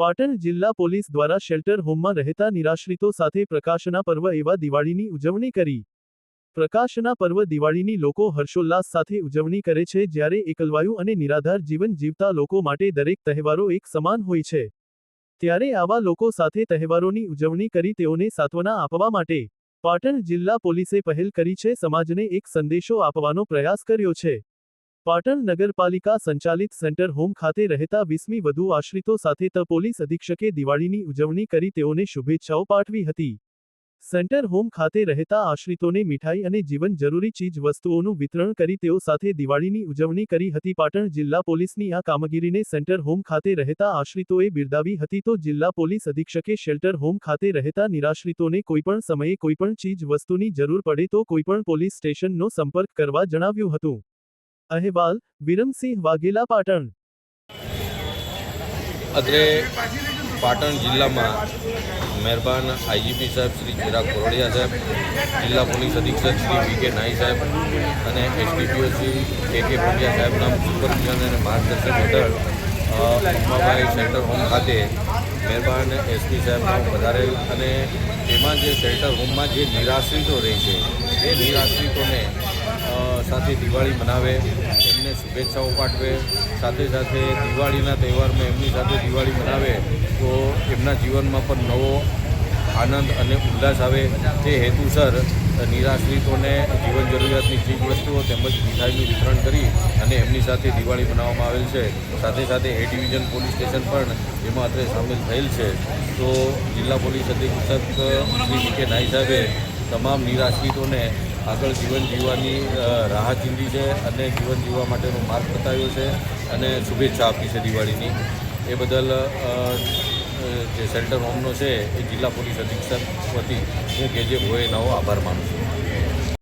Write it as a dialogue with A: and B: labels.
A: પાટણ જિલ્લા પોલીસ દ્વારા શેલ્ટર હોમમાં રહેતા નિરાશ્રિતો સાથે પ્રકાશના પર્વ એવા દિવાળીની ઉજવણી કરી. પ્રકાશના પર્વ દિવાળીની લોકો હર્ષોલ્લાસ સાથે ઉજવણી કરે છે જ્યારે એકલવાયુ અને નિરાધાર જીવન જીવતા લોકો માટે દરેક તહેવારો એક સમાન હોય છે. ત્યારે આવા લોકો સાથે તહેવારોની ઉજવણી કરી તેઓને સાત્વના આપવા માટે પાટણ જિલ્લા પોલીસે પહેલ કરી છે સમાજને એક સંદેશો આપવાનો પ્રયાસ કર્યો છે. પાટણ નગરપાલિકા સંચાલિત સેન્ટર હોમ ખાતે રહેતા વીસમી વધુ આશ્રિતો સાથે ત પોલીસ અધિક્ષકે દિવાળીની ઉજવણી કરી તેઓને શુભેચ્છાઓ પાઠવી હતી. સેન્ટર હોમ ખાતે રહેતા આશ્રિતોને મીઠાઈ અને જીવન જરૂરી ચીજ વસ્તુઓનું વિતરણ કરી તેઓ સાથે દિવાળીની ઉજવણી કરી હતી. પાટણ જિલ્લા પોલીસની આ કામગીરીને સેન્ટર હોમ ખાતે રહેતા આશ્રિતોએ બિરદાવી હતી તો જિલ્લા પોલીસ અધિક્ષકે શેલ્ટર હોમ ખાતે રહેતા નિરાશ્રિતોને કોઈપણ સમયે કોઈપણ ચીજ વસ્તુની જરૂર પડે તો કોઈપણ પોલીસ સ્ટેશનનો સંપર્ક કરવા જણાવ્યું હતું. અહેવાલ, વિરમસિંહ વાઘેલા પાટણ.
B: અત્રે પાટણ જિલ્લામાં મહેરબાન આઈજીપી સાહેબ શ્રી ચિરાગ કોરડિયા સાહેબ, જિલ્લા પોલીસ અધિક્ષક શ્રી વી કે નાઈ સાહેબ અને એસડીપીઓ શ્રી કે કે પંડ્યા સાહેબના સુપરવિઝન અને માર્ગદર્શન હેઠળ ઉમાભાઈ સેન્ટર હોમ ખાતે મહેરબાન એસપી સાહેબનો વધારે અને એમાં જે સેન્ટર હોમમાં જે નિરાશ્રિતો રહે છે, એ નિરાશ્રિતોને સાથે દિવાળી મનાવે, એમને શુભેચ્છાઓ પાઠવે, સાથે સાથે દિવાળીના તહેવારમાં એમની સાથે દિવાળી મનાવે, તો એમના જીવનમાં પણ નવો આનંદ અને ઉલ્લાસ આવે. તે હેતુસર નિરાશ્રિતોને જીવન જરૂરિયાતની ચીજ વસ્તુઓ તેમજ મીઠાઈનું વિતરણ કરી અને એમની સાથે દિવાળી મનાવવામાં આવેલ છે. સાથે સાથે એ ડિવિઝન પોલીસ સ્ટેશન પણ એમાં અત્રે સામેલ થયેલ છે. તો જિલ્લા પોલીસ અધિક્ષક શ્રી વી કે નાઈ સાહેબે તમામ નિરાશ્રિતોને આગળ જીવન જીવવાની રાહ ચીંધી છે અને જીવન જીવવા માટેનો માર્ગ બતાવ્યો છે અને શુભેચ્છા આપી છે દિવાળીની. એ બદલ જે સેલ્ટર હોમનો છે એ જિલ્લા પોલીસ અધિક્ષક વતી હું કે જે ભોયનાઓ આભાર માનું છું.